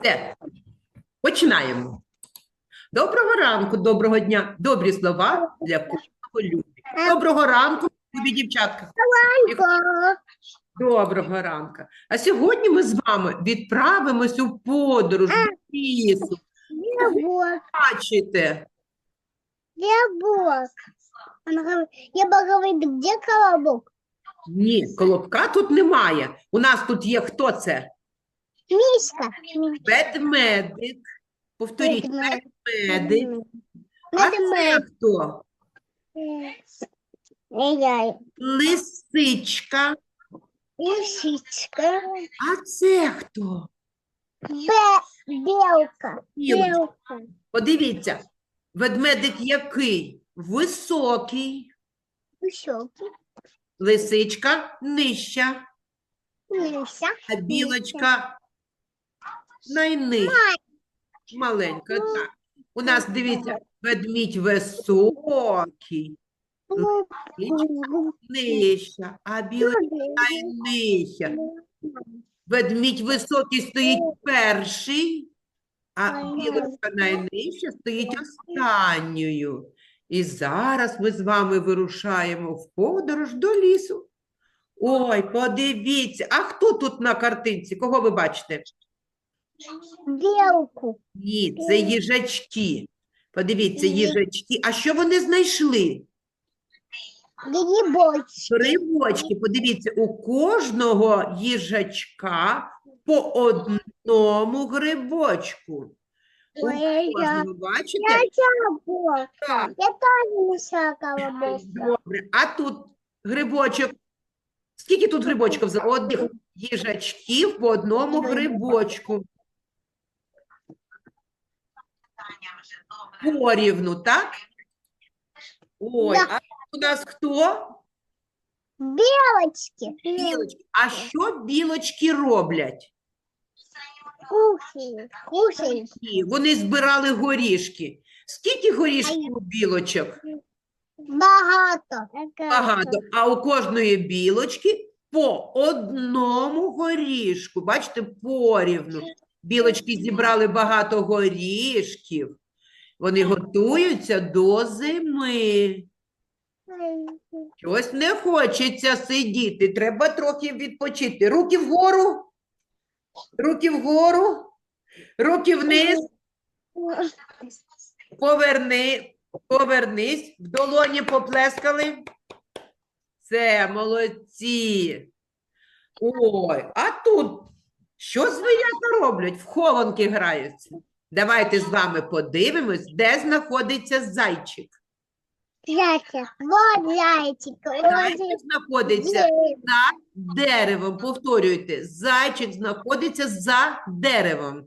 Все, починаємо. Доброго ранку, доброго дня, добрі слова для кожного люди. Доброго ранку, любі дівчатка. Доброго ранку. А сьогодні ми з вами відправимось у подорож до лісу. Лебок, Бачите, говорит, я говорит, где колобок? ні, колобка тут немає. У нас тут є хто це? Мишка. Ведмедик. Повторіть, Ведмедик. ведмедик. А це Ведмедик. хто? Я Лисичка. лисичка. А це хто? Бе- Белка. Білочка. Белка. Подивіться, ведмедик який? Високий, Высокий. лисичка нижча, Миша. а білочка найнижча, маленька. Так. У нас, дивіться, ведмідь високий, лисичка нижча, а білочка найнижча. Ведмідь високий стоїть перший, а білочка найнижча стоїть останньою. І зараз ми з вами вирушаємо в подорож до лісу. Ой, подивіться, а хто тут на картинці? Кого ви бачите? Белку. Ні, це їжачки. Подивіться, їжачки. А що вони знайшли? Грибочки. Грибочки. Подивіться, у кожного їжачка по одному грибочку. У я, кожного, бачите? я. Так, добре. А тут грибочок. Скільки тут грибочків? за- Одних їжачків по одному грибочку. Порівну, так? Ой, Да. а у нас хто? Белочки. Білочки. А що білочки роблять? Кушают. Ні, Вони збирали горішки. Скільки горішків у білочок? Багато. Багато. А у кожної білочки по одному горішку. Бачите, порівну. Білочки зібрали багато горішків. Вони готуються до зими. Щось не хочеться сидіти. Треба трохи відпочити. Руки вгору. Руки вгору. Руки вниз. Поверни, повернись, в долоні поплескали. Це молодці. Ой, а тут що звірята роблять? В хованки граються. Давайте з вами подивимось, де знаходиться зайчик. Зайчик. Вот зайчик. Зайчик знаходиться за деревом. Повторюйте, зайчик знаходиться за деревом.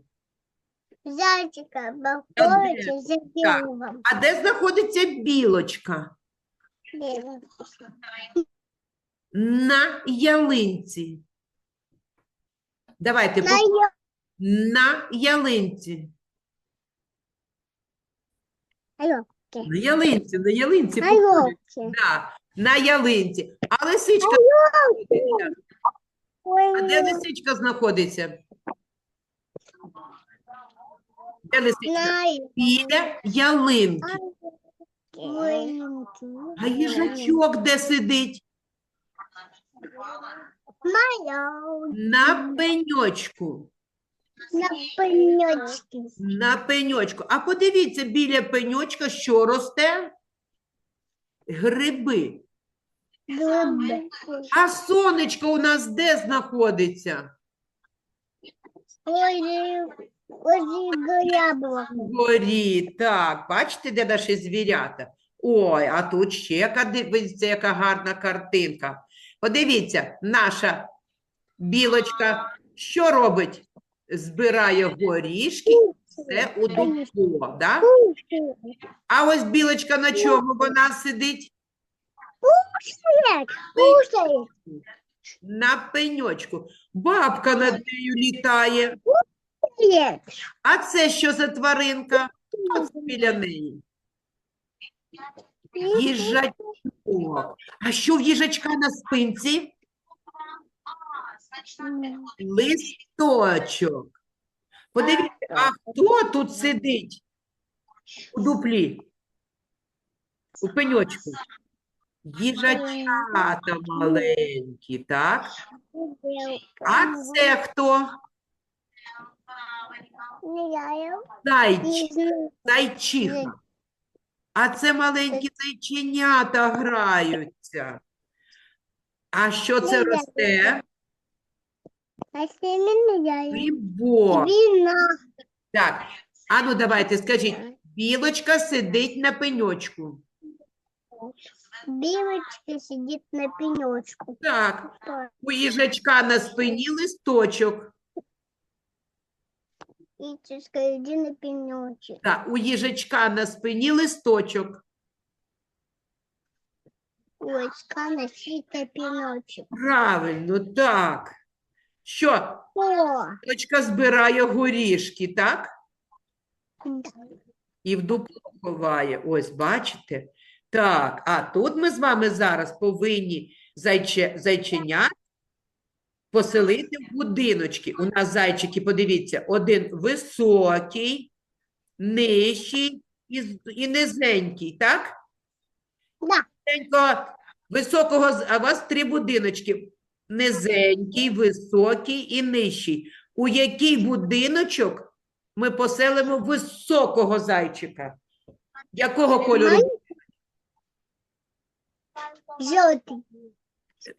Зайчика находится за деревом. А де знаходиться білочка? На ялинці. Давайте На ё- на ялинці. Алло. На ялинці, на ялинці. На ёлке. Да, на ялинці. А лисичка знаходиться? А де лисичка знаходиться? Де лисичка? Біля ялинки. А їжачок де сидить? Моя. На пеньочку. На пенечке. На пеньочку. А подивіться, біля пеньочка що росте? Гриби. Грибы. А сонечко у нас де знаходиться? Ой, ой, яблоко. Вгорі. Так, бачите, де наші звірята? Ой, а тут ще яка, дивіться, яка гарна картинка. Подивіться, наша білочка що робить? Збирає горішки, це у дубко, да? А ось білочка на чому вона сидить? Кушает. На пеньочку. Бабка над нею літає. А це що за тваринка? Ось біля неї. Їжачок. А що в їжачка на спинці? Листочок. Подивіться, а хто тут сидить у дуплі? У пеньочку? Їжачата маленькі, так? А це хто? Зайчик, зайчиха. А це маленькі зайченята граються. А що це росте? Грибок. Так, а ну давайте скажіть, білочка сидить на пеньочку. Белочка сидит на пенечку. Так, у їжачка на спині листочок. И чешка иди на пенечек. Так, у їжачка на спині листочок. Ой, скана сидит на пенечек. Правильно, так. Що? О, збирає горішки, так? І в дупло ховає. Ось, бачите? Так, а тут ми з вами зараз повинні зайче, зайченят поселити в будиночки. У нас зайчики, подивіться, один високий, нижчий і, і низенький, так? Да. Низенько, високого, а у вас три будиночки. Низенький, високий і нижчий. У який будиночок ми поселимо високого зайчика? Якого кольору? желтый.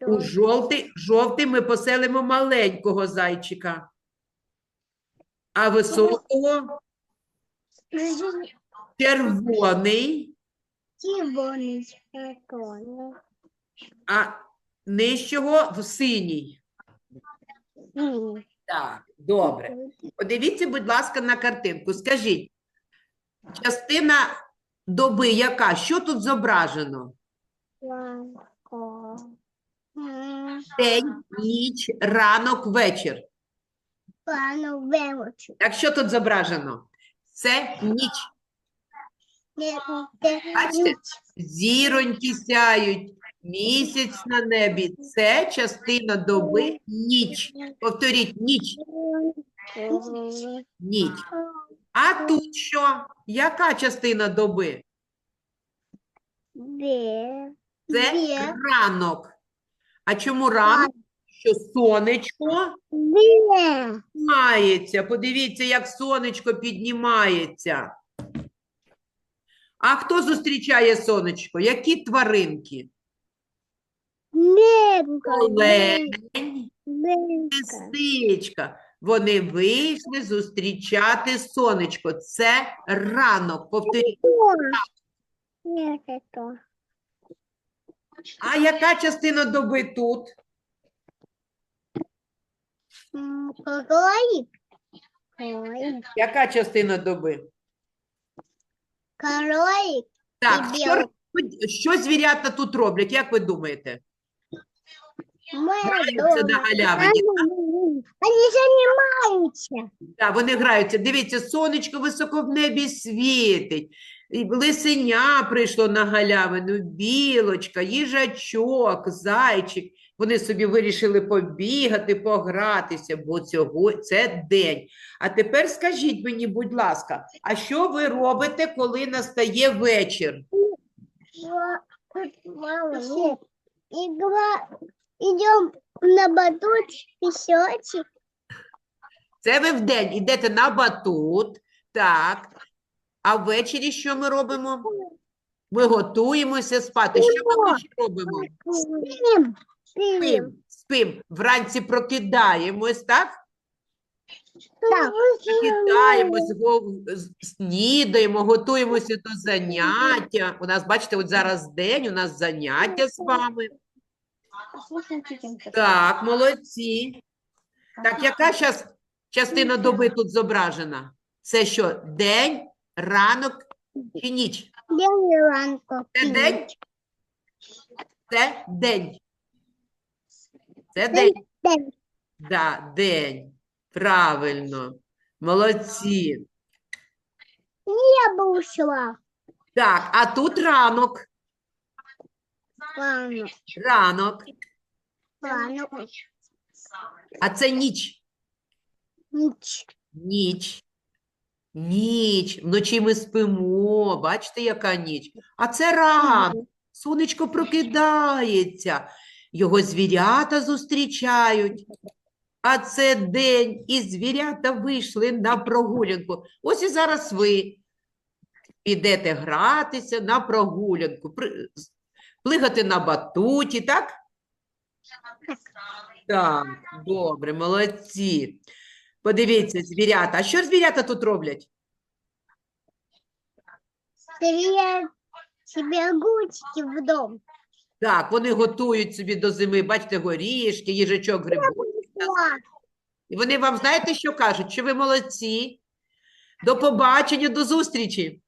У жовтий, жовтий ми поселимо маленького зайчика. А високого червоний, червоный. а нижчого в синій. Так, добре. Подивіться, будь ласка, на картинку. Скажіть, частина доби яка? Що тут зображено? День, ніч, ранок, вечір. Пану Велочу. Так що тут зображено? Це ніч. Бачите? Зіроньки сяють, місяць на небі. Це частина доби ніч. Повторіть, ніч, ніч. А тут що? Яка частина доби? Це ранок. А чому ранок? Що сонечко піднімається. Подивіться, як сонечко піднімається. А хто зустрічає сонечко? Які тваринки? Олень, лисичка. Вони вийшли зустрічати сонечко. Це ранок. Повторіть. А яка частина доби тут? Кролик. Кролик. Яка частина доби? Кролик. Так, І що, білка. що звірята тут роблять? Як ви думаєте? Мы Граються на дома. галявині. Они занимаются. Так, вони граються. Дивіться, сонечко високо в небі світить. І Лисеня прийшло на галявину, білочка, їжачок, зайчик. Вони собі вирішили побігати, погратися, бо цього це день. А тепер скажіть мені, будь ласка, а що ви робите, коли настає вечір? Идем на батут песочек. Це ви вдень йдете на батут, так. А ввечері що ми робимо? Ми готуємося спати. Що ми ввечері робимо? Спим. Спим. Спим, спим. Вранці прокидаємось, так? Так. Прокидаємось, го- снідаємо, готуємося до заняття. У нас, бачите, от зараз день, у нас заняття з вами. Так, молодці. Так, яка зараз частина доби тут зображена? Це що, день, ранок чи ніч? Белый ранку. Це день? Це день. Це день. День. Да, день. Правильно. Молодці. Я бы ушла. Так, а тут ранок. Ладно. Ранок. Ладно. А це ніч. Ніч. Ніч. Ніч. Вночі ми спимо. Бачите, яка ніч? А це ранок. Сонечко прокидається. Його звірята зустрічають. А це день, і звірята вийшли на прогулянку. Ось і зараз ви підете гратися на прогулянку, плигати на батуті, так? Так, добре, молодці. Подивіться, звірята. А що звірята тут роблять? Стреляют себе в дом. Так, вони готують собі до зими, бачите, горішки, їжачок, грибочки. І вони вам знаєте, що кажуть? Що ви молодці. До побачення, до зустрічі.